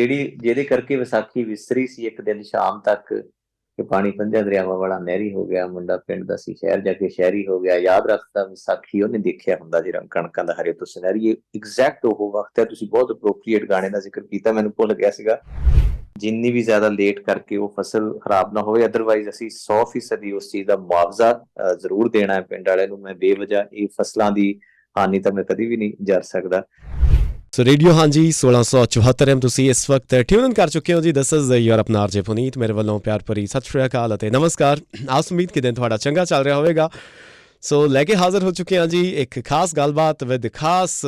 ਜਿਹੜੀ, ਜਿਹਦੇ ਕਰਕੇ ਵਿਸਾਖੀ ਵਿਸਰੀ ਸੀ ਇੱਕ ਦਿਨ ਸ਼ਾਮ ਤੱਕ, ਕਿ ਪਾਣੀ ਪੰਜਾਂ ਦਰਿਆਵਾਂ ਵਾਲਾ ਨਹਿਰੀ ਹੋ ਗਿਆ, ਮੁੰਡਾ ਪਿੰਡ ਦਾ ਸੀ, ਸ਼ਹਿਰ ਜਾ ਕੇ ਸ਼ਹਿਰੀ ਹੋ ਗਿਆ। ਯਾਦ ਰੱਖਦਾ ਵਿਸਾਖੀ ਉਹਨੇ ਦੇਖਿਆ ਹੁੰਦਾ ਜਿਹੜਾ ਕਣਕਾਂ ਦਾ, ਹਰੇ ਤੋਂ ਸੁਨਹਿਰੀ। ਐਗਜ਼ੈਕਟ ਉਹ ਵਕਤ ਹੈ, ਤੁਸੀਂ ਬਹੁਤ ਅਪਰੋਪਰੀਏਟ ਗਾਣੇ ਦਾ ਜ਼ਿਕਰ ਕੀਤਾ, ਮੈਨੂੰ ਭੁੱਲ ਗਿਆ ਸੀਗਾ। ਜਿੰਨੀ ਵੀ ਜ਼ਿਆਦਾ ਲੇਟ ਕਰਕੇ ਉਹ ਫਸਲ ਖਰਾਬ ਨਾ ਹੋਵੇ ਅਦਰਵਾਈਜ਼ ਅਸੀਂ 100% ਉਸ ਚੀਜ਼ ਦਾ ਮੁਆਵਜ਼ਾ ਜ਼ਰੂਰ ਦੇਣਾ ਹੈ ਪਿੰਡ ਵਾਲਿਆਂ ਨੂੰ। ਮੈਂ ਬੇਵਜਾ ਇਹ ਫਸਲਾਂ ਦੀ ਹਾਨੀ ਤਾਂ ਮੈਂ ਕਦੀ ਵੀ ਨਹੀਂ ਜਰ ਸਕਦਾ। ਸੋ ਰੇਡੀਓ ਹਾਂਜੀ 1674 ਐਮ ਤੁਸੀਂ ਇਸ ਵਕਤ ਟਿਊਨ ਇਨ ਕਰ ਚੁੱਕੇ ਹੋ ਜੀ। ਦਿਸ ਇਜ਼ ਯੂਰ ਆਪਣਾ ਆਰਜੇ ਪੁਨੀਤ, ਮੇਰੇ ਵੱਲੋਂ ਪਿਆਰ ਭਰੀ ਸਤਿ ਸ਼੍ਰੀ ਅਕਾਲ ਅਤੇ ਨਮਸਕਾਰ। ਆਸ ਉਮੀਦ ਕਿ ਦਿਨ ਤੁਹਾਡਾ ਚੰਗਾ ਚੱਲ ਰਿਹਾ ਹੋਵੇਗਾ। ਸੋ ਲੈ ਕੇ ਹਾਜ਼ਰ ਹੋ ਚੁੱਕੇ ਹਾਂ ਜੀ ਇੱਕ ਖਾਸ ਗੱਲਬਾਤ ਵਿਦ ਖਾਸ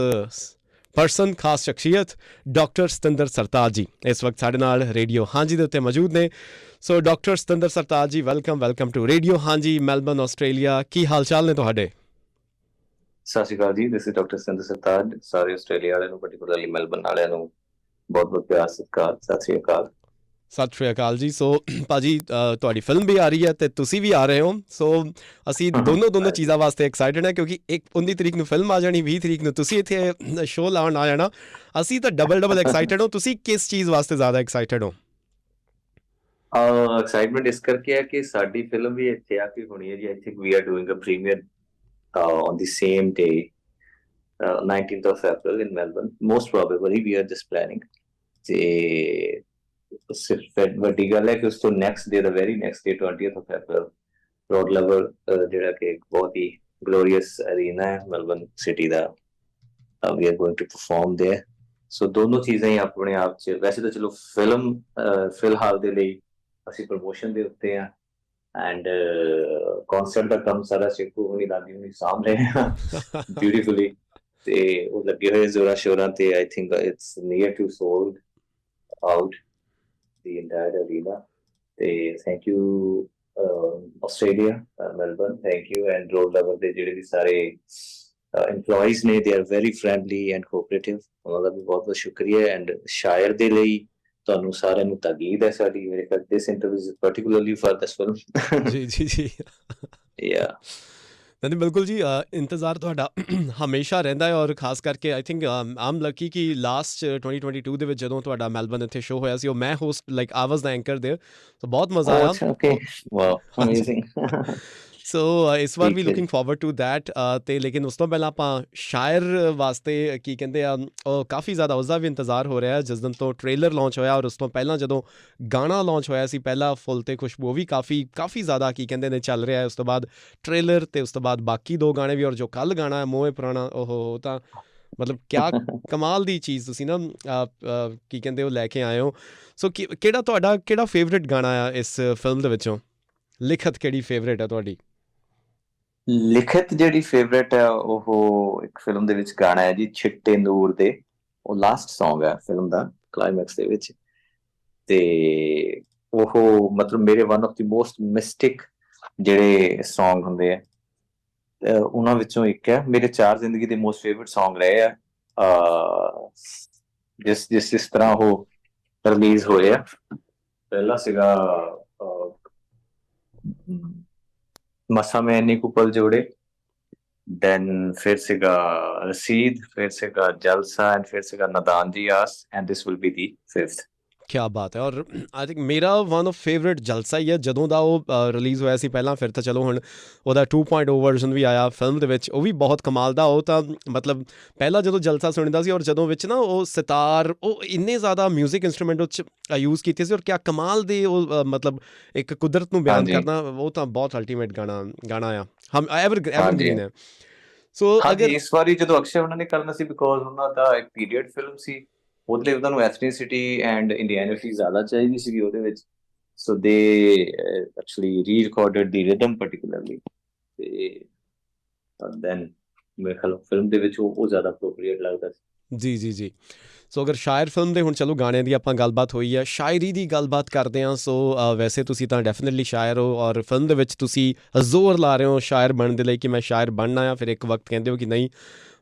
ਪਰਸਨ ਖਾਸ ਸ਼ਖਸੀਅਤ, ਡਾਕਟਰ ਸਤਿੰਦਰ ਸਰਤਾਜ ਜੀ। ਇਸ ਵਕਤ ਸਾਡੇ ਨਾਲ ਰੇਡੀਓ ਹਾਂਜੀ ਦੇ ਉੱਤੇ ਮੌਜੂਦ ਨੇ। ਸੋ doctor Satinder Sartaj ji welcome welcome to radio Haanji Melbourne Australia. ਕੀ ਹਾਲ ਚਾਲ ਨੇ ਤੁਹਾਡੇ? ਸਤਿ ਸ਼੍ਰੀ ਅਕਾਲ ਜੀ this is doctor Sindh Sartaj ਸਾਰੇ ਆਸਟ੍ਰੇਲੀਆ ਵਾਲਿਆਂ ਨੂੰ ਪਾਰਟਿਕੂਲਰਲੀ ਮੈਲਬਨ ਵਾਲਿਆਂ ਨੂੰ ਬਹੁਤ ਬਹੁਤ ਪਿਆਰ ਸਤਿਕਾਰ ਸਤਿ ਸ਼੍ਰੀ ਅਕਾਲ ਸਤਿ ਸ਼੍ਰੀ ਅਕਾਲ ਜੀ ਸੋ ਭਾਜੀ ਤੁਹਾਡੀ ਫਿਲਮ ਵੀ ਆ ਰਹੀ ਹੈ ਤੇ ਤੁਸੀਂ ਵੀ ਆ ਰਹੇ ਹੋ ਸੋ ਅਸੀਂ ਦੋਨੋਂ ਦੋਨੋਂ. ਚੀਜ਼ਾਂ ਵਾਸਤੇ ਐਕਸਾਈਟਡ ਹਾਂ ਕਿਉਂਕਿ ਇੱਕ 19 ਤਰੀਕ ਨੂੰ ਫਿਲਮ ਆ ਜਾਣੀ 20 ਤਰੀਕ ਨੂੰ ਤੁਸੀਂ ਇੱਥੇ ਸ਼ੋਅ ਲਾਉਣ ਆ ਜਾਣਾ ਅਸੀਂ ਤਾਂ ਡਬਲ ਡਬਲ ਐਕਸਾਈਟਡ ਹਾਂ ਤੁਸੀਂ ਕਿਸ ਚੀਜ਼ ਵਾਸਤੇ ਜ਼ਿਆਦਾ ਐਕਸਾਈਟਡ ਹੋ ਐਕਸਾਈਟਮੈਂਟ ਇਸ ਕਰਕੇ ਹੈ ਕਿ ਸਾਡੀ ਫਿਲਮ ਵੀ ਇੱਥੇ ਆ ਕੇ ਹੋਣੀ ਹੈ ਜੀ I think we are doing a premiere On the same day 19th of April in Melbourne. Most probably we are just planning. ਤੇ ਸਿਰਫ ਵੱਡੀ ਗੱਲ ਹੈ ਕਿ ਉਸ ਤੋਂ next day the very next day 20th of April road level ਜਿਹੜਾ ਕਿ ਇੱਕ ਬਹੁਤ ਹੀ ਗਲੋਰੀਅਸ ਅਰੀਨਾ ਹੈ Melbourne city the we are going to perform there so ਦੋਨੋਂ ਚੀਜ਼ਾਂ ਹੀ ਆਪਣੇ ਆਪ ਚ ਵੈਸੇ ਤਾਂ ਚਲੋ ਫਿਲਮ ਫਿਲਹਾਲ ਦੇ ਲਈ ਅਸੀਂ ਪ੍ਰੋਮੋਸ਼ਨ ਦੇ ਉੱਤੇ ਆ ਐਂਡ ਕਨਸਰਟ ਦਾ ਕੰਮ ਸਾਰਾ ਚੇਕੂ ਹੁਣੀ ਦਾਦੀ ਹੁਣੀ ਆ ਬਿਊਟੀਫੁਲੀ ਤੇ ਉਹ ਲੱਗੇ ਹੋਏ ਜ਼ੋਰਾਂ ਸ਼ੋਰਾਂ ਤੇ I think it's near to sold out the entire arena ਤੇ thank you Australia Melbourne thank you and Rod Laver ਦੇ ਜਿਹੜੇ ਵੀ ਸਾਰੇ EMPLOYEES ਨੇ they are very friendly and cooperative ਉਹਨਾਂ ਦਾ ਵੀ ਬਹੁਤ ਬਹੁਤ ਸ਼ੁਕਰੀਆ ਐਂਡ ਸ਼ਾਇਰ ਦੇ ਲਈ ਤੁਹਾਨੂੰ ਸਾਰਿਆਂ ਨੂੰ ਤਾਕੀਦ ਹੈ ਸਾਡੀ ਮੇਰੇ ਖਿਆਲ this interview is particularly for this film ਜੀ ਜੀ ਜੀ। ਯਾ ਨਹੀਂ ਬਿਲਕੁਲ ਜੀ ਇੰਤਜ਼ਾਰ ਤੁਹਾਡਾ ਹਮੇਸ਼ਾ ਰਹਿੰਦਾ ਹੈ ਔਰ ਖਾਸ ਕਰਕੇ ਆਈ ਥਿੰਕ ਆਮ ਲੱਕੀ ਕਿ ਲਾਸਟ 2022 ਦੇ ਵਿੱਚ ਜਦੋਂ ਤੁਹਾਡਾ ਮੈਲਬਨ ਇੱਥੇ ਸ਼ੋਅ ਹੋਇਆ ਸੀ ਉਹ ਮੈਂ ਹੋਸਟ ਲਾਈਕ ਆਵਾਜ਼ ਦਾ ਐਂਕਰ देयर ਸੋ ਬਹੁਤ ਮਜ਼ਾ ਆਇਆ। ਓਕੇ ਵਾਓ ਅਮੇਜ਼ਿੰਗ ਸੋ ਇਸ ਵਾਰ ਵੀ ਹੈ ਲੁਕਿੰਗ ਫਾਰਵਰਡ ਟੂ ਥੈਟ ਤੇ ਲੇਕਿਨ ਉਸ ਤੋਂ ਪਹਿਲਾਂ ਆਪਾਂ ਸ਼ਾਇਰ ਵਾਸਤੇ ਕੀ ਕਹਿੰਦੇ ਆ ਉਹ ਕਾਫੀ ਜ਼ਿਆਦਾ ਉਸ ਦਾ ਵੀ ਇੰਤਜ਼ਾਰ ਹੋ ਰਿਹਾ ਹੈ ਜਿਸ ਦਿਨ ਤੋਂ ਟ੍ਰੇਲਰ ਲਾਂਚ ਹੋਇਆ ਔਰ ਉਸ ਤੋਂ ਪਹਿਲਾਂ ਜਦੋਂ ਗਾਣਾ ਲਾਂਚ ਹੋਇਆ ਸੀ ਪਹਿਲਾ ਫੁੱਲ ਤੇ ਖੁਸ਼ਬੂ ਉਹ ਵੀ ਕਾਫੀ ਕਾਫੀ ਜ਼ਿਆਦਾ ਕੀ ਕਹਿੰਦੇ ਨੇ ਚੱਲ ਰਿਹਾ ਹੈ ਉਸ ਤੋਂ ਬਾਅਦ ਟ੍ਰੇਲਰ ਤੇ ਉਸ ਤੋਂ ਬਾਅਦ ਬਾਕੀ ਦੋ ਗਾਣੇ ਵੀ ਔਰ ਜੋ ਕੱਲ ਗਾਣਾ ਹੈ ਮੋਏ ਪੁਰਾਣਾ ਉਹ ਤਾਂ ਮਤਲਬ ਕਿਆ ਕਮਾਲ ਦੀ ਚੀਜ਼ ਤੁਸੀਂ ਨਾ ਕੀ ਕਹਿੰਦੇ ਉਹ ਲੈ ਕੇ ਆਏ ਹੋ। ਸੋ ਕਿਹੜਾ ਤੁਹਾਡਾ ਕਿਹੜਾ ਫੇਵਰਿਟ ਗਾਣਾ ਆ ਇਸ ਫਿਲਮ ਦੇ ਵਿੱਚੋਂ? ਲਿਖਤ ਕਿਹੜੀ ਫੇਵਰਿਟ ਹੈ ਤੁਹਾਡੀ? ਲਿਖਤ ਜਿਹੜੀ ਫੇਵਰੇਟ ਹੈ ਉਹ ਇੱਕ ਫਿਲਮ ਦੇ ਵਿੱਚ ਗਾਣਾ ਹੈ ਜੀ, ਛਿੱਟੇ ਨੂਰ ਦੇ। ਉਹ ਲਾਸਟ Song ਹੈ ਫਿਲਮ ਦਾ ਕਲਾਈਮੈਕਸ ਦੇ ਵਿੱਚ। ਤੇ ਉਹ ਮਤਲਬ ਮੇਰੇ one of the most mystic ਜਿਹੜੇ Song ਹੁੰਦੇ ਆ ਉਹਨਾਂ ਵਿੱਚੋਂ ਇੱਕ ਹੈ। ਮੇਰੇ ਚਾਰ ਜ਼ਿੰਦਗੀ ਦੇ ਮੋਸਟ ਫੇਵਰਿਟ Song ਰਹੇ ਆ। ਜਿਸ ਜਿਸ ਜਿਸ ਤਰ੍ਹਾਂ ਉਹ ਰਿਲੀਜ਼ ਹੋਏ ਆ। ਪਹਿਲਾ ਸੀਗਾ ਮਸਾ ਮੈਂ ਇੰਨੀ ਕੁਪਲ ਜੋੜੇ। ਦੈਨ ਫਿਰ ਸੀਗਾ ਰਸੀਦ, ਫਿਰ ਸੀਗਾ ਜਲਸਾ ਐਂਡ ਫਿਰ ਸੀਗਾ ਨਦਾਨ ਦੀ ਆਸ and this will be the fifth ਕੀ ਬਾਤ ਹੈ। ਔਰ ਆਈ ਥਿੰਕ ਮੇਰਾ ਵਨ ਆਫ ਫੇਵਰਿਟ ਜਲਸਾ ਹੀ ਹੈ। ਜਦੋਂ ਦਾ ਉਹ ਰਿਲੀਜ਼ ਹੋਇਆ ਸੀ ਪਹਿਲਾਂ ਫਿਰ ਤਾਂ ਚਲੋ ਹੁਣ ਉਹਦਾ 2.0 ਵਰਜ਼ਨ ਵੀ ਆਇਆ ਫਿਲਮ ਦੇ ਵਿੱਚ। ਉਹ ਵੀ ਬਹੁਤ ਕਮਾਲ ਦਾ। ਉਹ ਤਾਂ ਮਤਲਬ ਪਹਿਲਾਂ ਜਦੋਂ ਜਲਸਾ ਸੁਣਦਾ ਸੀ ਔਰ ਜਦੋਂ ਵਿੱਚ ਨਾ ਉਹ ਸਿਤਾਰ ਉਹ ਇੰਨੇ ਜ਼ਿਆਦਾ 뮤직 ਇਨਸਟਰੂਮੈਂਟ ਉੱਚ ਯੂਜ਼ ਕੀਤੇ ਸੀ ਔਰ ਕਿਆ ਕਮਾਲ ਦੇ ਉਹ ਮਤਲਬ ਇੱਕ ਕੁਦਰਤ ਨੂੰ ਬਿਆਨ। ਕਰਨਾ ਉਹ ਤਾਂ ਬਹੁਤ ਅਲਟੀਮੇਟ ਗਾਣਾ ਗਾਣਾ ਆ। ਹਮ ਐਵਰ। ਐਵਰਗ੍ਰੀਨ ਹੈ। ਸੋ ਅਗਰ ਇਸ ਵਾਰੀ ਜਦੋਂ ਅਕਸ਼ੇ ਉਹਨਾਂ ਨੇ ਕਰਨਾ ਸੀ ਬਿਕੋਜ਼ ਉਹਨਾਂ ਦਾ ਇੱਕ ਪੀਰੀਅਡ ਫਿਲਮ ਸੀ ਉਹਦੇ ਲਈ ਉਹਨਾਂ ਨੂੰ ਐਥਨੀਸਿਟੀ ਐਂਡ ਇੰਡੀਅਨਿਟੀ ਜ਼ਿਆਦਾ ਚਾਹੀਦੀ ਸੀ ਉਹਦੇ ਵਿੱਚ। So they actually rerecorded the rhythm particularly ਤੇ ਦੈਨ ਮੇਰੇ ਖਿਆਲ ਫਿਲਮ ਦੇ ਵਿੱਚ ਉਹ ਜ਼ਿਆਦਾ ਅਪਰੋਪਰੀਏਟ ਲੱਗਦਾ ਸੀ। ਜੀ ਜੀ ਜੀ। ਸੋ ਅਗਰ ਸ਼ਾਇਰ ਫਿਲਮ ਦੇ ਹੁਣ ਚਲੋ ਗਾਣਿਆਂ ਦੀ ਆਪਾਂ ਗੱਲਬਾਤ ਹੋਈ ਆ, ਸ਼ਾਇਰੀ ਦੀ ਗੱਲਬਾਤ ਕਰਦੇ ਆ ਸੋ ਵੈਸੇ ਤੁਸੀਂ ਤਾਂ ਡੈਫੀਨਿਟਲੀ ਸ਼ਾਇਰ ਹੋ ਔਰ ਫਿਲਮ ਦੇ ਵਿੱਚ ਤੁਸੀਂ ਜ਼ੋਰ ਲਾ ਰਹੇ ਹੋ ਸ਼ਾਇਰ ਬਣਨ ਦੇ ਲਈ ਕਿ ਮੈਂ ਸ਼ਾਇਰ ਬਣਨਾ ਆ। ਫਿਰ ਇੱਕ ਵਕਤ ਕਹਿੰਦੇ ਹੋ ਕਿ ਨਹੀਂ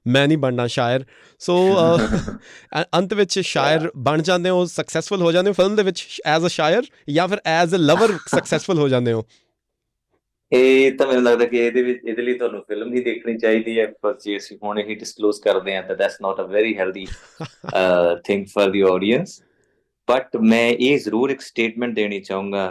ਮੈਂ ਨਹੀਂ ਬਣਨਾ ਸ਼ਾਇਰ। ਸੋ ਅੰਤ ਵਿੱਚ ਸ਼ਾਇਰ ਬਣ ਜਾਂਦੇ ਹੋ ਸਕਸੈਸਫੁਲ ਹੋ ਜਾਂਦੇ ਹੋ ਫਿਲਮ ਦੇ ਵਿੱਚ ਐਜ਼ ਅ ਸ਼ਾਇਰ ਜਾਂ ਫਿਰ ਐਜ਼ ਅ ਲਵਰ ਸਕਸੈਸਫੁਲ ਹੋ ਜਾਂਦੇ ਹੋ? ਇਹ ਤਾਂ ਮੈਨੂੰ ਲੱਗਦਾ ਕਿ ਇਹਦੇ ਵਿੱਚ ਇਹਦੇ ਲਈ ਤੁਹਾਨੂੰ ਫਿਲਮ ਹੀ ਦੇਖਣੀ ਚਾਹੀਦੀ ਹੈ ਪਰ ਜੇ ਅਸੀਂ ਹੁਣ ਇਹ ਡਿਸਕਲੋਜ਼ ਕਰਦੇ ਹਾਂ ਤਾਂ that's not a very healthy thing for the audience but ਮੈਂ ਇਹ ਜ਼ਰੂਰ ਇੱਕ ਸਟੇਟਮੈਂਟ ਦੇਣੀ ਚਾਹੂੰਗਾ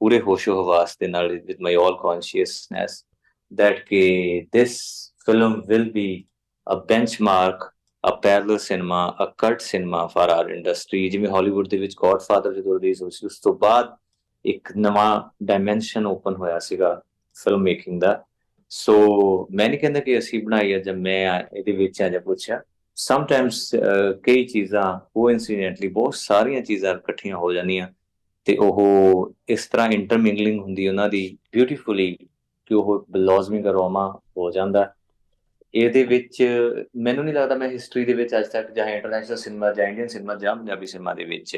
ਪੂਰੇ ਹੋਸ਼ੋ ਹਵਾਸ ਦੇ ਨਾਲ with my all consciousness that ke, this film will be a benchmark, a parallel cinema, a cult cinema for our industry. ਜਿਵੇਂ ਹਾਲੀਵੁੱਡ ਦੇ ਵਿੱਚ ਗॉडਫਾਦਰ ਜਦੋਂ ਰਿਲੀਜ਼ ਹੋਈ ਸੀ, ਉਸ ਤੋਂ ਬਾਅਦ ਇੱਕ ਨਵਾਂ ਡਾਈਮੈਂਸ਼ਨ ਓਪਨ ਹੋਇਆ ਸੀਗਾ ਫਿਲਮ ਮੇਕਿੰਗ ਦਾ। ਸੋ ਮੈਂ ਨਹੀਂ ਕਹਿੰਦਾ ਕਿ ਅਸੀਂ ਬਣਾਈ ਆ ਜਾਂ ਮੈਂ ਇਹਦੇ ਵਿੱਚ ਆ ਜਾਂ ਪੁੱਛਿਆ ਸਮਟਾਈਮਸ ਕਈ ਚੀਜ਼ਾਂ ਕੋਇਨਸੀਡੈਂਟਲੀ ਬਹੁਤ ਸਾਰੀਆਂ ਚੀਜ਼ਾਂ ਇਕੱਠੀਆਂ ਹੋ ਜਾਂਦੀਆਂ ਤੇ ਉਹ ਇਸ ਤਰ੍ਹਾਂ ਇੰਟਰਮਿੰਗਲਿੰਗ ਹੁੰਦੀ ਉਹਨਾਂ ਦੀ ਬਿਊਟੀਫੁਲੀ ਕਿ ਉਹ ਬਲੌਜ਼ਮਿੰਗ ਅਰੋਮਾ ਹੋ ਜਾਂਦਾ। ਇਹਦੇ ਵਿੱਚ ਮੈਨੂੰ ਨਹੀਂ ਲੱਗਦਾ ਮੈਂ ਹਿਸਟਰੀ ਦੇ ਵਿੱਚ ਅੱਜ ਤੱਕ ਜਾਂ ਇੰਟਰਨੈਸ਼ਨਲ ਸਿਨੇਮਾ ਜਾਂ ਇੰਡੀਅਨ ਸਿਨੇਮਾ ਜਾਂ ਪੰਜਾਬੀ ਸਿਨੇਮਾ ਦੇ ਵਿੱਚ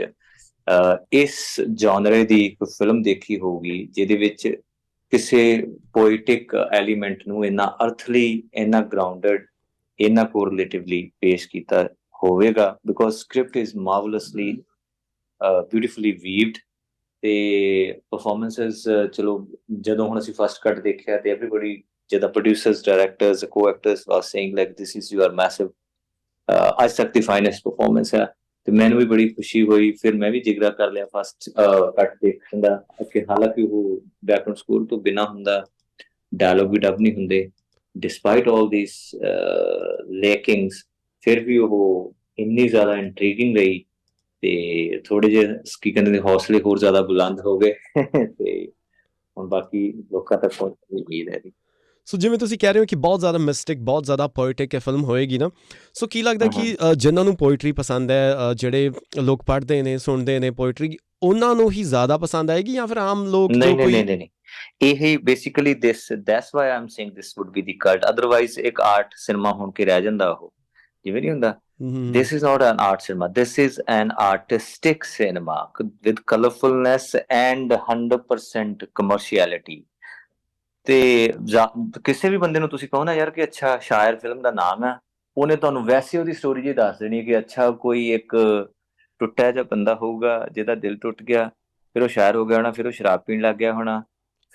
ਇਸ ਜਨਰੇ ਦੀ ਇੱਕ ਫਿਲਮ ਦੇਖੀ ਹੋਊਗੀ, ਜਿਹਦੇ ਵਿੱਚ ਕਿਸੇ ਪੋਇਟਿਕ ਐਲੀਮੈਂਟ ਨੂੰ ਇੰਨਾ ਅਰਥਲੀ, ਇੰਨਾ ਗਰਾਊਂਡਡ ਇੰਨਾ ਕੋਰਿਲੇਟਿਵਲੀ ਪੇਸ਼ ਕੀਤਾ ਹੋਵੇਗਾ because script is marvelously beautifully weaved ਤੇ ਪਰਫਾਰਮੈਂਸਸ ਚਲੋ, ਜਦੋਂ ਹੁਣ ਅਸੀਂ ਫਸਟ ਕੱਟ ਦੇਖਿਆ ਤੇ ਐਵਰੀਬਾਡੀ ਜਿਹਦਾ producers directors co actors was saying like this is your massive ਅੱਜ ਤੱਕ ਦੀ ਫਾਈਨੈਸਟ ਪਰਫਾਰਮੈਂਸ ਹੈ ਤੇ ਮੈਨੂੰ ਵੀ ਬੜੀ ਖੁਸ਼ੀ ਹੋਈ, ਫਿਰ ਮੈਂ ਵੀ ਜਿਗਰਾ ਕਰ ਲਿਆ ਫਸਟ ਕੱਟ uh, ਦੇਖਣ ਦਾ। ਕਿ ਹਾਲਾਂਕਿ ਉਹ ਬੈਕਗ੍ਰਾਉਂਡ ਸਕੂਲ ਤੋਂ ਬਿਨਾ ਹੁੰਦਾ ਡਾਇਲੌਗ ਵੀ ਡਬ ਨਹੀਂ ਹੁੰਦੇ। ਡਿਸਪਾਈਟ ਆਲ ਥੀਸ ਲੇਕਿੰਗਸ ਫਿਰ ਵੀ ਉਹ ਇੰਨੀ ਜ਼ਿਆਦਾ ਇੰਟ੍ਰੀਗਿੰਗ ਰਹੀ ਤੇ ਥੋੜੇ ਜਿਹੇ, ਕੀ ਕਹਿੰਦੇ ਨੇ, ਹੌਸਲੇ ਹੋਰ ਜ਼ਿਆਦਾ ਬੁਲੰਦ ਹੋ ਗਏ। ਤੇ ਹੁਣ ਬਾਕੀ ਲੋਕਾਂ ਤੱਕ ਪਹੁੰਚਣ ਦੀ ਉਮੀਦ ਹੈ ਜੀ। ਸੋ ਜਿਵੇਂ ਤੁਸੀਂ ਕਹਿ ਰਹੇ ਹੋ ਕਿ ਬਹੁਤ ਜ਼ਿਆਦਾ ਮਿਸਟਿਕ ਬਹੁਤ ਜ਼ਿਆਦਾ ਪੋਇਟਿਕ ਇਹ ਫਿਲਮ ਹੋਏਗੀ ਨਾ ਸੋ ਕੀ ਲੱਗਦਾ ਕਿ ਜਿਨ੍ਹਾਂ ਨੂੰ ਪੋਇਟਰੀ ਪਸੰਦ ਹੈ ਜਿਹੜੇ ਲੋਕ ਪੜ੍ਹਦੇ ਨੇ ਸੁਣਦੇ ਨੇ ਪੋਇਟਰੀ ਉਹਨਾਂ ਨੂੰ ਹੀ ਜ਼ਿਆਦਾ ਪਸੰਦ ਆਏਗੀ ਜਾਂ ਫਿਰ ਆਮ ਲੋਕ ਜੋ ਕੋਈ ਨਹੀਂ ਨਹੀਂ ਨਹੀਂ। ਇਹ ਹੀ basically this that's why I'm saying this would be the cult otherwise ਇੱਕ ਆਰਟ ਸਿਨੇਮਾ ਹੋਣ ਕੇ ਰਹਿ ਜਾਂਦਾ ਉਹ। ਜਿਵੇਂ ਨਹੀਂ ਹੁੰਦਾ? this is not an art cinema. This is an artistic cinema with colorfulness and 100% commerciality ਤੇ ਕਿਸੇ ਵੀ ਬੰਦੇ ਨੂੰ ਤੁਸੀਂ ਕਹੋ ਨਾ ਯਾਰ ਕਿ ਅੱਛਾ ਸ਼ਾਇਰ ਫਿਲਮ ਦਾ ਨਾਮ ਹੈ ਉਹਨੇ ਤੁਹਾਨੂੰ ਵੈਸੇ ਉਹਦੀ ਸਟੋਰੀ ਜੀ ਦੱਸ ਦੇਣੀ ਕਿ ਅੱਛਾ ਕੋਈ ਇੱਕ ਟੁੱਟਿਆ ਜਿਹਾ ਬੰਦਾ ਹੋਊਗਾ ਜਿਹਦਾ ਦਿਲ ਟੁੱਟ ਗਿਆ ਫਿਰ ਉਹ ਸ਼ਾਇਰ ਹੋ ਗਿਆ ਹੋਣਾ ਫਿਰ ਉਹ ਸ਼ਰਾਬ ਪੀਣ ਲੱਗ ਗਿਆ ਹੋਣਾ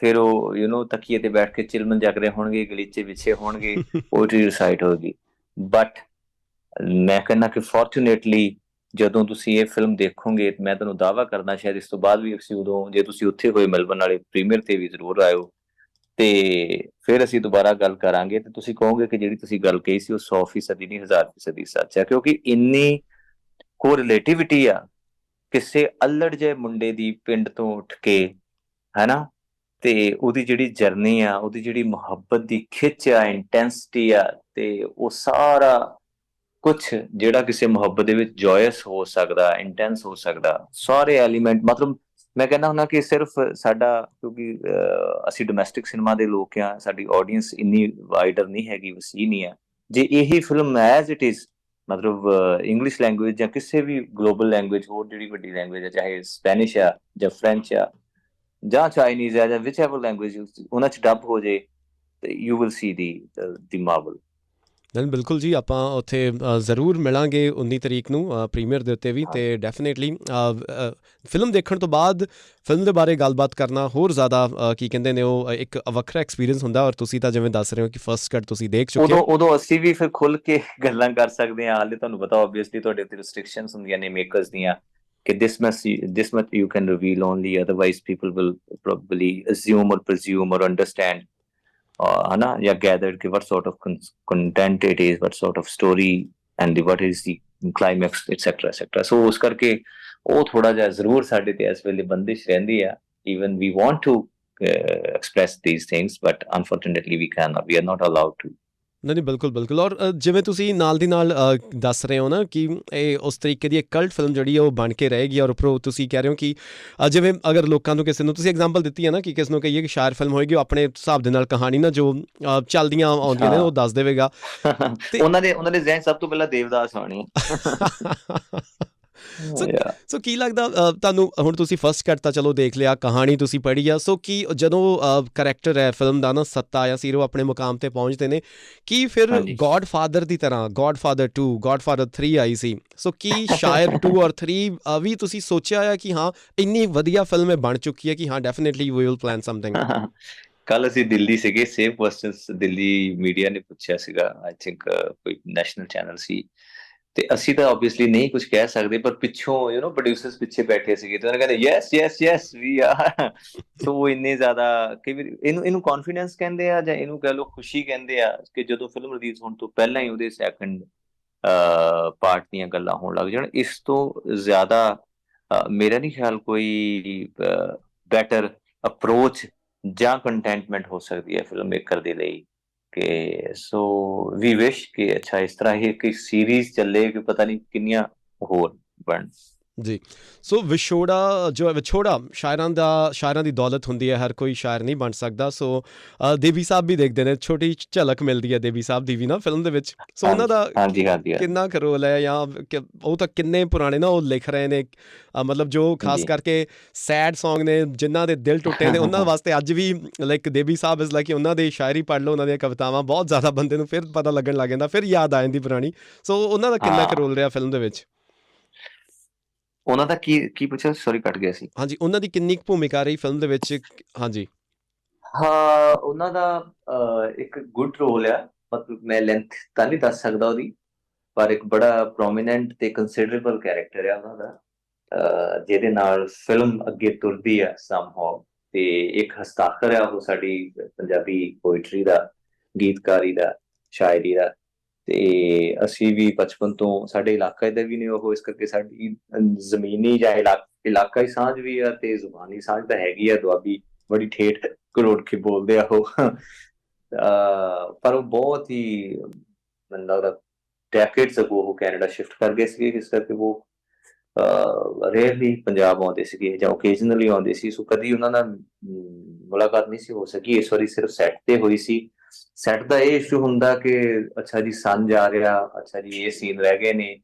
ਫਿਰ ਉਹ ਯੂ نو ਤਕੀਏ ਤੇ ਬੈਠ ਕੇ ਚਿਲਮਨ ਜਗ ਰਹੇ ਹੋਣਗੇ ਗਲੀਚੇ ਵਿਛੇ ਹੋਣਗੇ ਪੋਇਟਰੀ ਰਿਸਾਈਟ ਹੋਗੀ ਬਟ ਮੈਂ ਕਹਿੰਦਾ ਕਿ ਫੋਰਚੂਨੇਟਲੀ ਜਦੋਂ ਤੁਸੀਂ ਇਹ ਫਿਲਮ ਦੇਖੋਗੇ ਮੈਂ ਤੁਹਾਨੂੰ ਦਾਅਵਾ ਕਰਦਾ ਸ਼ਾਇਦ ਇਸ ਤੋਂ ਬਾਅਦ ਵੀ ਅਸੀਂ ਉਦੋਂ ਜੇ ਤੁਸੀਂ ਉੱਥੇ ਹੋਏ ਮੈਲਬਨ ਵਾਲੇ ਪ੍ਰੀਮੀਅਰ ਤੇ ਵੀ ਜ਼ਰੂਰ ਆਇਓ ਤੇ ਫਿਰ ਅਸੀਂ ਦੁਬਾਰਾ ਗੱਲ ਕਰਾਂਗੇ ਤੇ ਤੁਸੀਂ ਕਹੋਗੇ ਕਿ ਜਿਹੜੀ ਤੁਸੀਂ ਗੱਲ ਕਹੀ ਸੀ ਉਹ 100% ਨਹੀਂ 1000% ਸੱਚ ਹੈ, ਕਿਉਂਕਿ ਇੰਨੀ ਕੋਰਿਲੇਟਿਵਿਟੀ ਆ, ਕਿਸੇ ਅਲੜ ਜੇ ਮੁੰਡੇ ਦੀ ਪਿੰਡ ਤੋਂ ਉੱਠ ਕੇ, ਹੈਨਾ? ਤੇ ਉਹਦੀ ਜਿਹੜੀ ਜਰਨੀ ਆ, ਉਹਦੀ ਜਿਹੜੀ ਮੁਹੱਬਤ ਦੀ ਖਿੱਚ ਆ ਇੰਟੈਂਸਿਟੀ ਆ, ਤੇ ਉਹ ਸਾਰਾ ਕੁਝ ਜਿਹੜਾ ਕਿਸੇ ਮੁਹੱਬਤ ਦੇ ਵਿੱਚ ਜੋਇਸ ਹੋ ਸਕਦਾ ਇੰਟੈਂਸ ਹੋ ਸਕਦਾ, ਸਾਰੇ ਐਲੀਮੈਂਟ ਮਤਲਬ ਮੈਂ ਕਹਿੰਦਾ ਹੁੰਦਾ ਕਿ ਸਿਰਫ ਸਾਡਾ, ਕਿਉਂਕਿ ਅਸੀਂ ਡੋਮੈਸਟਿਕ ਸਿਨੇਮਾ ਦੇ ਲੋਕ ਆ ਸਾਡੀ ਆਡੀਅנס ਇੰਨੀ ਵਾਈਡਰ ਨਹੀਂ ਹੈਗੀ, ਵਸੀ ਨਹੀਂ ਆ ਜੇ ਇਹੀ ਫਿਲਮ ਐਜ਼ ਇਟ ਇਜ਼ ਮਤਲਬ ਇੰਗਲਿਸ਼ ਲੈਂਗੁਏਜ ਜਾਂ ਕਿਸੇ ਵੀ ਗਲੋਬਲ ਲੈਂਗੁਏਜ ਹੋਰ ਜਿਹੜੀ ਵੱਡੀ ਲੈਂਗੁਏਜ ਹੈ, ਚਾਹੇ ਸਪੈਨਿਸ਼ ਆ ਜਾਂ ਫ੍ਰੈਂਚ ਆ ਜਾਂ ਚਾਈਨੀਜ਼ ਆ ਜਾਂ ਵਿਚ ਲੈਂਗੁਏਜ ਉਹਨਾਂ ਚ ਡੱਬ ਹੋ ਜੇ you will see the the Marvel ਨਹੀਂ ਬਿਲਕੁਲ ਜੀ ਆਪਾਂ ਉੱਥੇ ਜ਼ਰੂਰ ਮਿਲਾਂਗੇ 19 ਤਰੀਕ ਨੂੰ ਪ੍ਰੀਮੀਅਰ ਦੇ ਉੱਤੇ ਵੀ ਤੇ ਡੈਫੀਨੇਟਲੀ ਫਿਲਮ ਦੇਖਣ ਤੋਂ ਬਾਅਦ ਫਿਲਮ ਦੇ ਬਾਰੇ ਗੱਲਬਾਤ ਕਰਨਾ ਹੋਰ ਜ਼ਿਆਦਾ ਕੀ ਕਹਿੰਦੇ ਨੇ ਉਹ ਇੱਕ ਵੱਖਰਾ ਐਕਸਪੀਰੀਅੰਸ ਹੁੰਦਾ ਔਰ ਤੁਸੀਂ ਤਾਂ ਜਿਵੇਂ ਦੱਸ ਰਹੇ ਹੋ ਕਿ ਫਰਸਟ ਕੱਟ ਤੁਸੀਂ ਦੇਖ ਚੁੱਕੇ ਉਦੋਂ ਹੋ। ਉਦੋਂ ਅਸੀਂ ਵੀ ਫਿਰ ਖੁੱਲ ਕੇ ਗੱਲਾਂ ਕਰ ਸਕਦੇ ਹਾਂ ਹਾਲੇ ਤੁਹਾਨੂੰ ਪਤਾ ਆਬਵੀਅਸਲੀ ਤੁਹਾਡੇ ਉੱਤੇ ਰੈਸਟ੍ਰਿਕਸ਼ਨਸ ਹੁੰਦੀਆਂ ਨੇ ਮੇਕਰਸ ਦੀਆਂ ਕਿ this must this much you can reveal only otherwise people will probably assume or presume or understand uh, hana yeah gathered कि what sort of con- content it is what sort of story and the, what is the climax etc etc so ਉਸ ਕਰਕੇ ਉਹ ਥੋੜਾ ਜਿਹਾ ਜ਼ਰੂਰ ਸਾਡੇ ਤੇ ਇਸ ਵੇਲੇ ਬੰਦਿਸ਼ ਰਹਿੰਦੀ ਆ even we want to uh, express these things but unfortunately we cannot we are not allowed to ਨਹੀਂ ਨਹੀਂ ਬਿਲਕੁਲ ਬਿਲਕੁਲ। ਔਰ ਜਿਵੇਂ ਤੁਸੀਂ ਨਾਲ ਦੀ ਨਾਲ ਦੱਸ ਰਹੇ ਹੋ ਨਾ ਕਿ ਇਹ ਉਸ ਤਰੀਕੇ ਦੀ ਇੱਕ ਕਲਟ ਫਿਲਮ ਜਿਹੜੀ ਉਹ ਬਣ ਕੇ ਰਹੇਗੀ ਔਰ ਉੱਪਰੋਂ ਤੁਸੀਂ ਕਹਿ ਰਹੇ ਹੋ ਕਿ ਜਿਵੇਂ ਅਗਰ ਲੋਕਾਂ ਨੂੰ ਕਿਸੇ ਨੂੰ ਤੁਸੀਂ ਐਗਜ਼ਾਮਪਲ ਦਿੱਤੀ ਹੈ ਨਾ ਕਿ ਕਿਸ ਨੂੰ ਕਹੀਏ ਕਿ ਸ਼ਾਇਰ ਫਿਲਮ ਹੋਏਗੀ ਉਹ ਆਪਣੇ ਹਿਸਾਬ ਦੇ ਨਾਲ ਕਹਾਣੀ ਨਾ ਜੋ ਚੱਲਦੀਆਂ ਆਉਂਦੀਆਂ ਨੇ ਉਹ ਦੱਸ ਦੇਵੇਗਾ। ਉਹਨਾਂ ਦੇ ਉਹਨਾਂ ਦੇ ਜ਼ਿਹਨ ਸਭ ਤੋਂ ਪਹਿਲਾਂ ਦੇਵਦਾਸ ਹੋਣੀ। ਸੋ. ਸੋ ਕੀ ਲੱਗਦਾ ਤੁਹਾਨੂੰ ਹੁਣ ਤੁਸੀਂ ਫਰਸਟ ਕੱਟ ਤਾਂ ਚਲੋ ਦੇਖ ਲਿਆ ਕਹਾਣੀ ਤੁਸੀਂ ਪੜ੍ਹੀ ਆ। ਸੋ ਕੀ ਜਦੋਂ ਕੈਰੈਕਟਰ ਹੈ ਫਿਲਮ ਦਾ ਨਾ ਸੱਤਾ ਜਾਂ ਸੀਰੋ ਆਪਣੇ ਮੁਕਾਮ ਤੇ ਪਹੁੰਚਦੇ ਨੇ ਕੀ ਫਿਰ ਹਾਂਜੀ। ਗੋਡਫਾਦਰ ਦੀ ਤਰ੍ਹਾਂ ਗੋਡਫਾਦਰ 2 ਗੋਡਫਾਦਰ 3 ਆਈ ਸੀ। ਸੋ ਕੀ ਸ਼ਾਇਰ 2 ਔਰ 3 ਅ, ਵੀ ਤੁਸੀਂ ਸੋਚਿਆ ਆ ਕਿ ਹਾਂ ਇੰਨੀ ਵਧੀਆ ਫਿਲਮ ਇਹ ਬਣ ਚੁੱਕੀ ਹੈ ਕਿ ਹਾਂ definitely we will plan something ਕੱਲ ਅਸੀਂ ਦਿੱਲੀ ਸੀਗੇ ਸੇਮ ਕੁਐਸਚਨਸ ਦਿੱਲੀ ਮੀਡੀਆ ਨੇ ਪੁੱਛਿਆ ਸੀਗਾ। ਆਈ ਥਿੰਕ ਕੋਈ ਨੈਸ਼ਨਲ ਚੈਨਲ ਸੀ। ਤੇ ਅਸੀਂ ਤਾਂ ਆਬਵੀਅਸਲੀ ਨਹੀਂ ਕੁਝ ਕਹਿ ਸਕਦੇ, ਪਰ ਪਿੱਛੋਂ ਯੂ نو ਪ੍ਰੋਡਿਊਸਰਸ ਪਿੱਛੇ ਬੈਠੇ ਸੀਗੇ ਤੇ ਉਹਨਾਂ ਕਹਿੰਦੇ ਯੈਸ ਯੈਸ ਯੈਸ ਵੀ ਆ ਸੋ ਇੰਨੇ ਜ਼ਿਆਦਾ ਕਈ ਇਹਨੂੰ ਇਹਨੂੰ ਕੌਨਫੀਡੈਂਸ ਕਹਿੰਦੇ ਆ ਜਾਂ ਇਹਨੂੰ ਕਹ ਲਓ ਖੁਸ਼ੀ ਕਹਿੰਦੇ ਆ ਕਿ ਜਦੋਂ ਫਿਲਮ ਰਿਲੀਜ਼ ਹੋਣ ਤੋਂ ਪਹਿਲਾਂ ਹੀ ਉਹਦੇ ਸੈਕੰਡ ਪਾਰਟ ਦੀਆਂ ਗੱਲਾਂ ਹੋਣ ਲੱਗ ਜਾਣ। ਇਸ ਤੋਂ ਜ਼ਿਆਦਾ ਮੇਰਾ ਨਹੀਂ ਖਿਆਲ ਕੋਈ ਬੈਟਰ ਅਪਰੋਚ ਜਾਂ ਕੰਟੈਂਟਮੈਂਟ ਹੋ ਸਕਦੀ ਹੈ ਫਿਲਮ ਮੇਕਰ ਦੇ ਲਈ। ਕਿ ਸੋ ਵੀ ਵਿਸ਼ ਕਿ ਅੱਛਾ ਇਸ ਤਰ੍ਹਾਂ ਹੀ ਕਿ ਸੀਰੀਜ਼ ਚੱਲੇ ਕਿ ਪਤਾ ਨਹੀਂ ਕਿੰਨੀਆਂ ਹੋਰ ਬਣ ਜੀ ਸੋ ਵਿਛੋੜਾ ਜੋ ਵਿਛੋੜਾ ਸ਼ਾਇਰਾਂ ਦਾ ਸ਼ਾਇਰਾਂ ਦੀ ਦੌਲਤ ਹੁੰਦੀ ਹੈ ਹਰ ਕੋਈ ਸ਼ਾਇਰ ਨਹੀਂ ਬਣ ਸਕਦਾ ਸੋ ਦੇਵੀ ਸਾਹਿਬ ਵੀ ਦੇਖਦੇ ਨੇ ਛੋਟੀ ਝਲਕ ਮਿਲਦੀ ਹੈ ਦੇਵੀ ਸਾਹਿਬ ਦੀ ਵੀ ਨਾ ਫਿਲਮ ਦੇ ਵਿੱਚ ਸੋ ਉਹਨਾਂ ਦਾ ਹਾਂਜੀ ਹਾਂਜੀ। ਕਿੰਨਾ ਕੁ ਰੋਲ ਹੈ ਜਾਂ ਕਿ- ਉਹ ਤਾਂ ਕਿੰਨੇ ਪੁਰਾਣੇ ਨਾ ਉਹ ਲਿਖ ਰਹੇ ਨੇ ਮਤਲਬ ਜੋ ਖਾਸ। ਕਰਕੇ ਸੈਡ Song ਨੇ ਜਿਨ੍ਹਾਂ ਦੇ ਦਿਲ ਟੁੱਟੇ ਨੇ ਉਹਨਾਂ ਵਾਸਤੇ ਅੱਜ ਵੀ ਲਾਈਕ ਦੇਵੀ ਸਾਹਿਬ ਇਸ ਲਾਈਕ ਉਹਨਾਂ ਦੀ ਸ਼ਾਇਰੀ ਪੜ੍ਹ ਲਓ ਉਹਨਾਂ ਦੀਆਂ ਕਵਿਤਾਵਾਂ ਬਹੁਤ ਜ਼ਿਆਦਾ ਬੰਦੇ ਨੂੰ ਫਿਰ ਪਤਾ ਲੱਗਣ ਲੱਗ ਜਾਂਦਾ ਫਿਰ ਯਾਦ ਆ ਜਾਂਦੀ ਪੁਰਾਣੀ ਸੋ ਉਹਨਾਂ ਦਾ ਕਿੰਨਾ ਕੁ ਹਾਂ। ਰੋਲ ਰਿਹਾ ਫਿਲਮ ਦੇ ਵਿੱਚ ਉਹਨਾਂ ਦਾ ਕੀ ਕੀ ਪੁੱਛਿਆ? ਸੌਰੀ ਕੱਟ ਗਿਆ ਸੀ। ਹਾਂਜੀ ਉਹਨਾਂ ਦੀ ਕਿੰਨੀ ਕੁ ਭੂਮਿਕਾ ਰਹੀ ਫਿਲਮ ਦੇ ਵਿੱਚ? ਹਾਂਜੀ। ਹਾਂ ਉਹਨਾਂ ਦਾ ਇੱਕ ਗੁੱਡ ਰੋਲ ਆ। ਮਤਲਬ ਮੈਂ ਲੈਂਥ ਤਾਂ ਨਹੀਂ ਦੱਸ ਸਕਦਾ ਉਹਦੀ ਪਰ ਇੱਕ ਬੜਾ ਪ੍ਰੋਮਿਨੈਂਟ ਤੇ ਕੰਸੀਡਰੇਬਲ ਕੈਰੈਕਟਰ ਆ ਉਹਨਾਂ ਦਾ। ਜਿਹਦੇ ਨਾਲ ਫਿਲਮ ਅੱਗੇ ਤੁਰਦੀ ਆ ਸਮਹਾਉ ਤੇ ਇੱਕ ਹਸਤਾਖਰ ਆ ਉਹ ਸਾਡੀ ਪੰਜਾਬੀ ਪੋਇਟਰੀ ਦਾ ਗੀਤਕਾਰੀ ਦਾ ਸ਼ਾਇਰੀ ਦਾ। ਤੇ ਅਸੀਂ ਵੀ ਬਚਪਨ ਤੋਂ ਸਾਡੇ ਇਲਾਕੇ ਦੇ ਵੀ ਨੇ ਉਹ, ਇਸ ਕਰਕੇ ਸਾਡੀ ਜ਼ਮੀਨੀ ਜਾਂ ਇਲਾ- ਇਲਾਕਾਈ ਸਾਂਝ ਵੀ ਆ ਤੇ ਜ਼ੁਬਾਨੀ ਸਾਂਝ ਤਾਂ ਹੈਗੀ ਆ, ਦੁਆਬੀ ਬੜੀ ਠੇਠ ਕਰੋੜ ਕੇ ਬੋਲਦੇ ਆ ਉਹ। ਅਹ ਪਰ ਉਹ ਬਹੁਤ ਹੀ ਮੈਨੂੰ ਲੱਗਦਾ ਡੈਕੇਡਸ ਅਗੋ ਉਹ ਕੈਨੇਡਾ ਸ਼ਿਫਟ ਕਰ ਗਏ ਸੀਗੇ, ਇਸ ਕਰਕੇ ਉਹ ਰੇਅਰਲੀ ਪੰਜਾਬ ਆਉਂਦੇ ਸੀਗੇ ਜਾਂ ਓਕੇਜ਼ਨਲੀ ਆਉਂਦੇ ਸੀ। ਸੋ ਕਦੀ ਉਹਨਾਂ ਨਾਲ ਮੁਲਾਕਾਤ ਨਹੀਂ ਸੀ ਹੋ ਸਕੀ। ਇਸ ਵਾਰੀ ਸਿਰਫ ਸੈਟ ਤੇ ਹੋਈ ਸੀ। ਸੈੱਟ ਦਾ ਇਹ ਇਸ਼ੂ ਹੁੰਦਾ ਕਿ ਅੱਛਾ ਜੀ ਸੰਨ ਜਾ ਰਿਹਾ, ਅੱਛਾ ਜੀ ਇਹ ਸੀਨ ਰਹਿ ਗਏ ਨੇ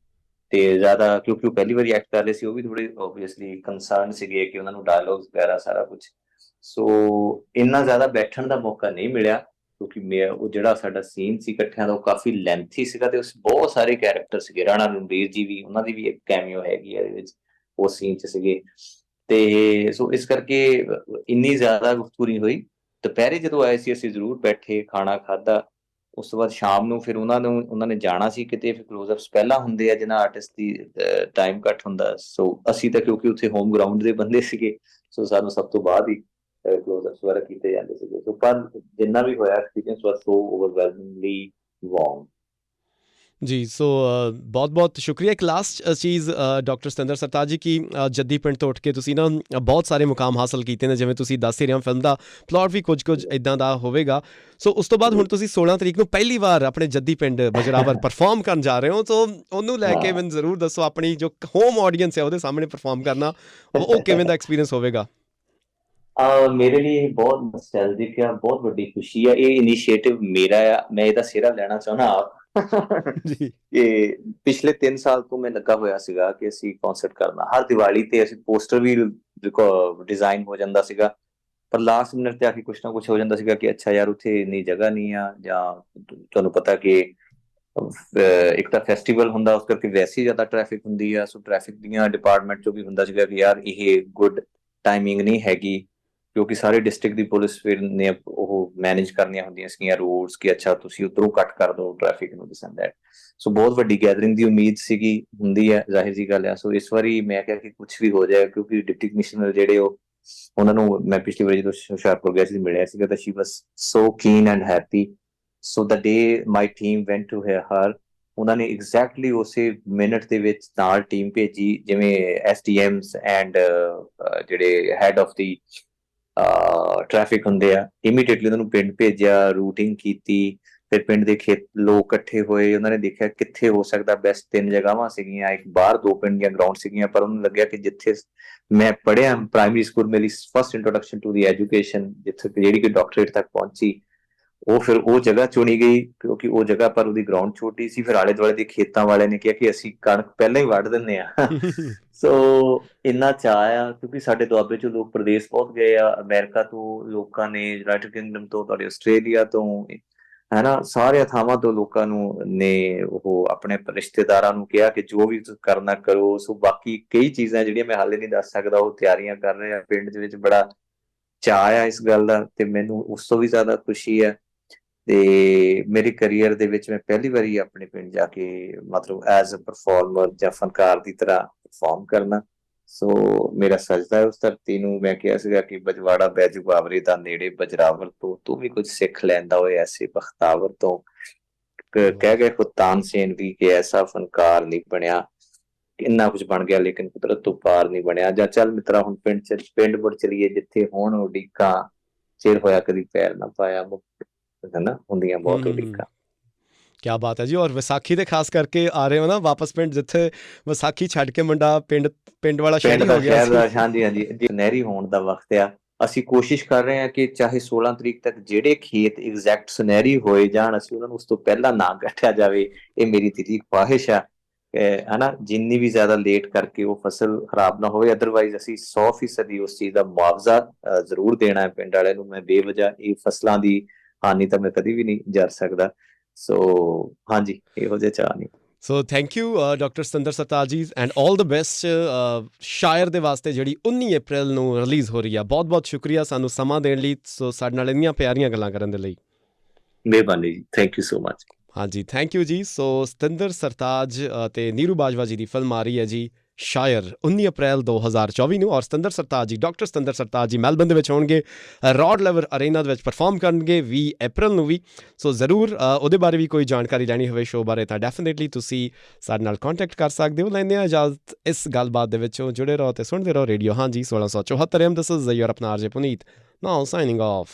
ਤੇ ਜ਼ਿਆਦਾ ਕਿਉਂਕਿ ਉਹ ਪਹਿਲੀ ਵਾਰੀ ਐਕਟ ਕਰ ਰਹੇ ਸੀ, ਉਹ ਵੀ ਥੋੜੇ ਆਬਵੀਅਸਲੀ ਕੰਸਰਨ ਸੀਗੇ ਕਿ ਉਹਨਾਂ ਨੂੰ ਡਾਇਲੌਗਸ ਵਗੈਰਾ ਸਾਰਾ ਕੁਝ ਸੋ ਇੰਨਾ ਜ਼ਿਆਦਾ ਬੈਠਣ ਦਾ ਮੌਕਾ ਨਹੀਂ ਮਿਲਿਆ ਕਿਉਂਕਿ ਮੈਂ, ਉਹ ਜਿਹੜਾ ਸਾਡਾ ਸੀਨ ਸੀ ਇਕੱਠਿਆਂ ਦਾ, ਉਹ ਕਾਫੀ ਲੈਂਥੀ ਸੀਗਾ ਤੇ ਉਸ ਬਹੁਤ ਸਾਰੇ ਕੈਰੈਕਟਰ ਸੀਗੇ। ਰਾਣਾ ਰਣਬੀਰ ਜੀ ਵੀ, ਉਹਨਾਂ ਦੀ ਵੀ ਇੱਕ ਕੈਮੀਓ ਹੈਗੀ ਹੈ ਇਹਦੇ ਵਿੱਚ, ਉਹ ਸੀਨ 'ਚ ਸੀਗੇ। ਤੇ ਸੋ ਇਸ ਕਰਕੇ ਇੰਨੀ ਜ਼ਿਆਦਾ ਗੁਫ਼ਤਗੂ ਨਹੀਂ ਹੋਈ। ਦੁਪਹਿਰੇ ਜਦੋਂ ਆਏ ਸੀ, ਅਸੀਂ ਜ਼ਰੂਰ ਬੈਠੇ, ਖਾਣਾ ਖਾਦਾ ਉਸ ਤੋਂ ਬਾਅਦ ਸ਼ਾਮ ਨੂੰ ਫਿਰ ਉਹਨਾਂ ਨੂੰ, ਉਹਨਾਂ ਨੇ ਜਾਣਾ ਸੀ ਕਿਤੇ, ਫਿਰ ਕਲੋਜ਼ਅਪਸ ਪਹਿਲਾਂ ਹੁੰਦੇ ਆ ਜਿਨ੍ਹਾਂ ਆਰਟਿਸਟ ਦੀ ਟਾਈਮ ਘੱਟ ਹੁੰਦਾ। ਸੋ ਅਸੀਂ ਤਾਂ ਕਿਉਂਕਿ ਉੱਥੇ ਹੋਮ ਗਰਾਊਂਡ ਦੇ ਬੰਦੇ ਸੀਗੇ ਸੋ ਸਾਨੂੰ ਸਭ ਤੋਂ ਬਾਅਦ ਹੀ ਕਲੋਜ਼ਅਪਸ ਵਗੈਰਾ ਕੀਤੇ ਜਾਂਦੇ ਸੀਗੇ। ਸੋ ਪਰ ਜਿੰਨਾ ਵੀ ਹੋਇਆ ਐਕਸਪੀਰੀਅੰਸ ਵਾਸ ਸੋ ਓਵਰਵੈਲਮਿੰਗਲੀ ਵਾਰਮ ਜੀ ਸੋ ਬਹੁਤ ਬਹੁਤ ਸ਼ੁਕਰੀਆ ਇੱਕ ਲਾਸਟ ਚੀਜ਼ ਡਾਕਟਰ ਸਤਿੰਦਰ ਸਰਤਾਜ ਜੀ ਕੀ ਜੱਦੀ ਪਿੰਡ ਤੋਂ ਉੱਠ ਕੇ ਤੁਸੀਂ ਨਾ ਬਹੁਤ ਸਾਰੇ ਮੁਕਾਮ ਹਾਸਲ ਕੀਤੇ ਨੇ ਜਿਵੇਂ ਤੁਸੀਂ ਦੱਸ ਹੀ ਰਹੇ ਹੋ ਫਿਲਮ ਦਾ ਪਲਾਟ ਵੀ ਕੁਝ ਕੁਝ ਇਦਾਂ ਦਾ ਹੋਵੇਗਾ ਸੋ ਉਸ ਤੋਂ ਬਾਅਦ ਹੁਣ ਤੁਸੀਂ 16 ਤਰੀਕ ਨੂੰ ਪਹਿਲੀ ਵਾਰ ਆਪਣੇ ਜੱਦੀ ਪਿੰਡ ਬਜਰਾਵਰ ਪਰਫਾਰਮ ਕਰਨ ਜਾ ਰਹੇ ਹੋ ਸੋ ਉਹਨੂੰ ਲੈ ਕੇ ਹਾਂ। ਮੈਨੂੰ ਜ਼ਰੂਰ ਦੱਸੋ ਆਪਣੀ ਜੋ ਹੋਮ ਆਡੀਅנס ਹੈ ਉਹਦੇ ਸਾਹਮਣੇ ਪਰਫਾਰਮ ਕਰਨਾ ਉਹ ਕਿਵੇਂ ਦਾ ਐਕਸਪੀਰੀਅੰਸ ਹੋਵੇਗਾ ਮੇਰੇ ਲਈ ਬਹੁਤ ਨੋਸਟੈਲਜਿਕ ਆ ਬਹੁਤ ਵੱਡੀ ਖੁਸ਼ੀ ਆ ਇਹ ਇਨੀਸ਼ੀਏਟਿਵ ਮੇਰਾ ਆ ਮੈਂ ਇਹਦਾ ਸਿਹਰਾ ਲੈਣਾ ਚਾਹੁੰਦਾ ਆਪ ਜੀ। ਕਿ ਪਿਛਲੇ 3 ਸਾਲ ਤੋਂ ਮੈਂ ਲੱਗਾ ਹੋਇਆ ਸੀਗਾ ਕਿ ਅਸੀਂ ਕਨਸਰਟ ਕਰਨਾ। ਹਰ ਦੀਵਾਲੀ ਤੇ ਅਸੀਂ ਪੋਸਟਰ ਵੀ ਡਿਜ਼ਾਈਨ ਹੋ ਜਾਂਦਾ ਸੀਗਾ। ਪਰ ਲਾਸਟ ਮਿੰਟ ਤੇ ਆ ਕੇ ਕੁਛ ਨਾ ਕੁਛ ਹੋ ਜਾਂਦਾ ਸੀਗਾ ਕਿ ਅੱਛਾ ਯਾਰ, ਉੱਥੇ ਇੰਨੀ ਜਗ੍ਹਾ ਨਹੀਂ ਆ ਜਾਂ ਤੁਹਾਨੂੰ ਪਤਾ ਕਿ ਇੱਕ ਤਾਂ ਫੈਸਟੀਵਲ ਹੁੰਦਾ, ਉਸ ਕਰਕੇ ਵੈਸੇ ਜ਼ਿਆਦਾ ਟ੍ਰੈਫਿਕ ਹੁੰਦੀ ਆ। ਸੋ ਟ੍ਰੈਫਿਕ ਦੀਆਂ ਡਿਪਾਰਟਮੈਂਟ ਚੋਂ ਵੀ ਹੁੰਦਾ ਸੀਗਾ ਕਿ ਯਾਰ, ਇਹ ਗੁੱਡ ਟਾਈਮਿੰਗ ਨਹੀਂ ਹੈਗੀ। ਕਿਉਂਕਿ ਸਾਰੇ ਡਿਸਟ੍ਰਿਕਟ ਦੀ ਪੁਲਿਸ ਫਿਰ ਨੇ ਉਹ ਮੈਨੇਜ ਕਰਨੀਆਂ ਹੁੰਦੀਆਂ ਸੀਗੀਆਂ ਰੋਡਸ ਕਿ ਅੱਛਾ ਤੁਸੀਂ ਉਧਰੋਂ ਕੱਟ ਕਰ ਦਿਓ ਟ੍ਰੈਫਿਕ ਨੂੰ ਦਿਸ ਐਂਡ ਦੈਟ ਸੋ ਬਹੁਤ ਵੱਡੀ ਗੈਦਰਿੰਗ ਦੀ ਉਮੀਦ ਸੀਗੀ, ਹੁੰਦੀ ਹੈ, ਜ਼ਾਹਿਰ ਜੀ ਗੱਲ ਹੈ। ਸੋ ਇਸ ਵਾਰੀ ਮੈਂ ਕਿਹਾ ਕਿ ਕੁਝ ਵੀ ਹੋ ਜਾਏ ਕਿਉਂਕਿ ਡਿਪਟੀ ਕਮਿਸ਼ਨਰ ਜਿਹੜੇ ਉਹ, ਉਹਨਾਂ ਨੂੰ ਮੈਂ ਪਿਛਲੀ ਵਾਰੀ ਜਦੋਂ ਹੁਸ਼ਿਆਰਪੁਰ ਗਿਆ ਸੀ ਮਿਲਿਆ ਸੀਗਾ ਤਾਂ she was so keen and happy so the day my team went to her ਉਹਨਾਂ ਨੇ ਐਗਜ਼ੈਕਟਲੀ ਉਸੇ ਮਿੰਟ ਦੇ ਵਿੱਚ ਨਾਲ ਟੀਮ ਭੇਜੀ, ਜਿਵੇਂ ਐਸਡੀਐਮਸ ਐਂਡ ਜਿਹੜੇ ਹੈਡ ਆਫ ਦੀ ਟ੍ਰੈਫਿਕ ਹੁੰਦੇ ਆ। ਇਮੀਡੀਏਟਲੀ ਉਹਨਾਂ ਨੂੰ ਪਿੰਡ ਭੇਜਿਆ ਰੂਟਿੰਗ ਕੀਤੀ। ਫਿਰ ਪਿੰਡ ਦੇ ਖੇਤ, ਲੋਕ ਇਕੱਠੇ ਹੋਏ। ਉਹਨਾਂ ਨੇ ਦੇਖਿਆ ਕਿੱਥੇ ਹੋ ਸਕਦਾ। ਬੈਸਟ ਤਿੰਨ ਜਗ੍ਹਾਵਾਂ ਸੀਗੀਆਂ। ਇੱਕ ਬਾਹਰ ਦੋ ਪਿੰਡ ਦੀਆਂ ਗਰਾਊਂਡ ਸੀਗੀਆਂ। ਪਰ ਉਹਨੂੰ ਲੱਗਿਆ ਕਿ ਜਿੱਥੇ ਮੈਂ ਪੜਿਆ ਪ੍ਰਾਇਮਰੀ ਸਕੂਲ ਮੇਰੀ first introduction to the education ਜਿੱਥੇ ਜਿਹੜੀ ਕਿ ਡਾਕਟਰੇਟ ਤੱਕ ਪਹੁੰਚੀ, ਉਹ ਫਿਰ ਉਹ ਜਗ੍ਹਾ ਚੁਣੀ ਗਈ, ਕਿਉਂਕਿ ਉਹ ਜਗ੍ਹਾ ਪਰ ਉਹਦੀ ਗਰਾਊਂਡ ਛੋਟੀ ਸੀ। ਫਿਰ ਆਲੇ ਦੁਆਲੇ ਦੇ ਖੇਤਾਂ ਵਾਲਿਆਂ ਨੇ ਕਿਹਾ ਕਿ ਅਸੀਂ ਕਣਕ ਪਹਿਲਾਂ ਹੀ ਵੱਢ ਦਿੰਨੇ ਆ ਸੋ ਇੰਨਾ ਚਾਅ ਆ, ਕਿਉਂਕਿ ਸਾਡੇ ਦੁਆਬੇ ਚੋਂ ਲੋਕ ਪ੍ਰਦੇਸ਼ ਬਹੁਤ ਗਏ ਆ, ਅਮਰੀਕਾ ਤੋਂ ਲੋਕਾਂ ਨੇ ਯੂਨਾਈਟਿਡ ਕਿੰਗਡਮ ਤੋਂ, ਤੁਹਾਡੇ ਆਸਟ੍ਰੇਲੀਆ ਤੋਂ, ਹੈਨਾ ਸਾਰੇ ਥਾਵਾਂ ਤੋਂ ਲੋਕਾਂ ਨੂੰ ਨੇ ਉਹ ਆਪਣੇ ਰਿਸ਼ਤੇਦਾਰਾਂ ਨੂੰ ਕਿਹਾ ਕਿ ਜੋ ਵੀ ਤੁਸੀਂ ਕਰਨਾ ਕਰੋ, ਸੋ ਬਾਕੀ ਕਈ ਚੀਜ਼ਾਂ ਜਿਹੜੀਆਂ ਮੈਂ ਹਾਲੇ ਨਹੀਂ ਦੱਸ ਸਕਦਾ, ਉਹ ਤਿਆਰੀਆਂ ਕਰ ਰਹੇ ਆ ਪਿੰਡ ਦੇ ਵਿੱਚ ਬੜਾ ਚਾਅ ਆ ਇਸ ਗੱਲ ਦਾ, ਤੇ ਮੈਨੂੰ ਉਸ ਤੋਂ ਵੀ ਜ਼ਿਆਦਾ ਖੁਸ਼ੀ ਹੈ। ਤੇ ਮੇਰੇ ਕੈਰੀਅਰ ਦੇ ਵਿੱਚ ਮੈਂ ਪਹਿਲੀ ਵਾਰੀ ਆਪਣੇ ਪਿੰਡ ਜਾ ਕੇ, ਮਤਲਬ ਐਜ਼ ਅ ਪਰਫਾਰਮਰ ਜਾਂ ਫਨਕਾਰ ਦੀ ਤਰ੍ਹਾਂ ਪਰਫਾਰਮ ਕਰਨਾ। ਸੋ ਮੇਰਾ ਸਜਦਾ ਹੈ ਉਸ ਧਰਤੀ ਨੂੰ। ਮੈਂ ਕਿਹਾ ਸੀਗਾ ਕਿ ਬਜਵਾੜਾ ਬੈਜੂ ਬਾਵਰੇ ਦਾ ਨੇੜੇ ਬਜਰਾਵਰ ਤੋਂ। ਤੂੰ ਵੀ ਕੁਝ ਸਿੱਖ ਲੈਂਦਾ ਓਏ ਐਸੇ ਬਖਤਾਵਰ ਤੋਂ। ਕਹਿ ਗਏ ਖੁਦ ਤਾਨਸੇਨ ਵੀ ਕਿ ਐਸਾ ਫਨਕਾਰ ਨਹੀਂ ਬਣਿਆ। ਇੰਨਾ ਕੁਝ ਬਣ ਗਿਆ ਲੇਕਿਨ ਕੁਦਰਤ ਤੋਂ ਪਾਰ ਨਹੀਂ ਬਣਿਆ। ਜਾਂ ਚੱਲ ਮਿੱਤਰਾ ਹੁਣ ਪਿੰਡ ਚ ਪਿੰਡ ਮੁੜ ਚਲੀਏ ਜਿੱਥੇ ਹੋਣ ਉਡੀਕਾਂ ਚਿਰ ਹੋਇਆ ਕਦੀ ਪੈਰ ਨਾ ਪਾਇਆ ਮੁਕ ਹਨਾ? ਹੁੰਦੀਆਂ ਬਹੁਤ। ਉਡੀਕਾਂ। ਕਿਆ ਬਾਤ ਹੈ ਜੀ। ਔਰ ਵਿਸਾਖੀ ਤੇ ਖਾਸ ਕਰਕੇ ਆ ਰਹੇ ਹੋ ਨਾ ਵਾਪਸ ਪਿੰਡ ਜਿੱਥੇ ਵਿਸਾਖੀ ਛੱਡ ਕੇ ਮੁੰਡਾ ਪਿੰਡ ਪਿੰਡ ਵਾਲਾ ਸ਼ਹਿਰੀ ਦਾ ਹੋ ਗਿਆ ਦਾ ਸੀ। ਹਾਂਜੀ ਹਾਂਜੀ। ਜੀ ਨਹਿਰੀ ਹੋਣ ਦਾ ਵਕਤ ਆ ਅਸੀਂ ਕੋਸ਼ਿਸ਼ ਕਰ ਰਹੇ ਹਾਂ ਕਿ ਚਾਹੇ 16 ਤਰੀਕ ਤੱਕ ਜਿਹੜੇ ਖੇਤ ਐਗਜ਼ੈਕਟ ਸੁਨਹਿਰੀ ਹੋਏ ਜਾਣ ਅਸੀਂ ਉਹਨਾਂ ਨੂੰ ਉਸ ਤੋਂ ਪਹਿਲਾਂ ਨਾ ਕੱਟਿਆ ਜਾਵੇ ਇਹ ਮੇਰੀ ਦਿਲੀ ਖੁਆਇਸ਼ ਆ। ਹਨਾ ਜਿੰਨੀ ਵੀ ਜ਼ਿਆਦਾ ਲੇਟ ਕਰਕੇ ਉਹ ਫਸਲ ਖਰਾਬ ਨਾ ਹੋਵੇ ਅਦਰਵਾਈਜ਼ ਅਸੀਂ 100% ਉਸ ਚੀਜ਼ ਦਾ ਮੁਆਵਜ਼ਾ ਜ਼ਰੂਰ ਦੇਣਾ ਹੈ ਪਿੰਡ ਵਾਲਿਆਂ ਨੂੰ। ਮੈਂ ਬੇਵਜ੍ਹਾ ਇਹ ਫਸਲਾਂ ਦੀ ਹਾਨੀ ਤਾਂ ਮੈਂ ਕਦੀ ਵੀ ਨਹੀਂ ਜਰ ਸਕਦਾ। ਸੋ ਹਾਂਜੀ ਇਹੋ ਜਿਹਾ ਚਾਹ ਨਹੀਂ so thank you doctor Satinder Sartaj ji and 올 the best ਸ਼ਾਇਰ ਦੇ ਵਾਸਤੇ ਜਿਹੜੀ 19 ਅਪ੍ਰੈਲ ਨੂੰ ਰਿਲੀਜ਼ ਹੋ ਰਹੀ ਆ। ਬਹੁਤ ਬਹੁਤ ਸ਼ੁਕਰੀਆ ਸਾਨੂੰ ਸਮਾਂ ਦੇਣ ਲਈ ਸੋ ਸਾਡੇ ਨਾਲ ਇੰਨੀਆਂ ਪਿਆਰੀਆਂ ਗੱਲਾਂ ਕਰਨ ਦੇ ਲਈ। ਮਿਹਰਬਾਨੀ ਜੀ ਥੈਂਕ ਯੂ ਸੋ ਮਚ ਹਾਂਜੀ ਥੈਂਕ ਯੂ ਜੀ। ਸੋ ਸਤਿੰਦਰ ਸਰਤਾਜ ਤੇ ਨੀਰੂ ਬਾਜਵਾ ਜੀ ਦੀ ਫਿਲਮ ਆ ਰਹੀ ਹੈ ਜੀ। ਸ਼ਾਇਰ 19 ਅਪ੍ਰੈਲ 2024 ਨੂੰ ਔਰ ਸਤੰਦਰ ਸਰਤਾਜ ਜੀ, ਡਾਕਟਰ ਸਤੰਦਰ ਸਰਤਾਜ ਜੀ ਮੈਲਬਨ ਦੇ ਵਿੱਚ ਹੋਣਗੇ। ਰੌਡ ਲੈਵਰ ਅਰੇਨਾ ਦੇ ਵਿੱਚ ਪਰਫਾਰਮ ਕਰਨਗੇ 20 ਅਪ੍ਰੈਲ ਨੂੰ ਵੀ। ਸੋ ਜ਼ਰੂਰ ਉਹਦੇ ਬਾਰੇ ਵੀ ਕੋਈ ਜਾਣਕਾਰੀ ਲੈਣੀ ਹੋਵੇ ਸ਼ੋਅ ਬਾਰੇ ਤਾਂ ਡੈਫੀਨਿਟਲੀ ਤੁਸੀਂ ਸਾਡੇ ਨਾਲ ਕੰਟੈਕਟ ਕਰ ਸਕਦੇ ਹੋ। ਲੈਂਦੇ ਆ ਇਜਾਜ਼ਤ ਇਸ ਗੱਲਬਾਤ ਦੇ ਵਿੱਚੋਂ। ਜੁੜੇ ਰਹੋ ਤੇ ਸੁਣਦੇ ਰਹੋ ਰੇਡੀਓ। ਹਾਂਜੀ 1674 ਐਮ ਦਿਸ ਇਜ਼ ਯੂਰ ਆਪਣਾ ਆਰਜੇ ਪੁਨੀਤ ਨਾਓ ਸਾਈਨਿੰਗ ਆਫ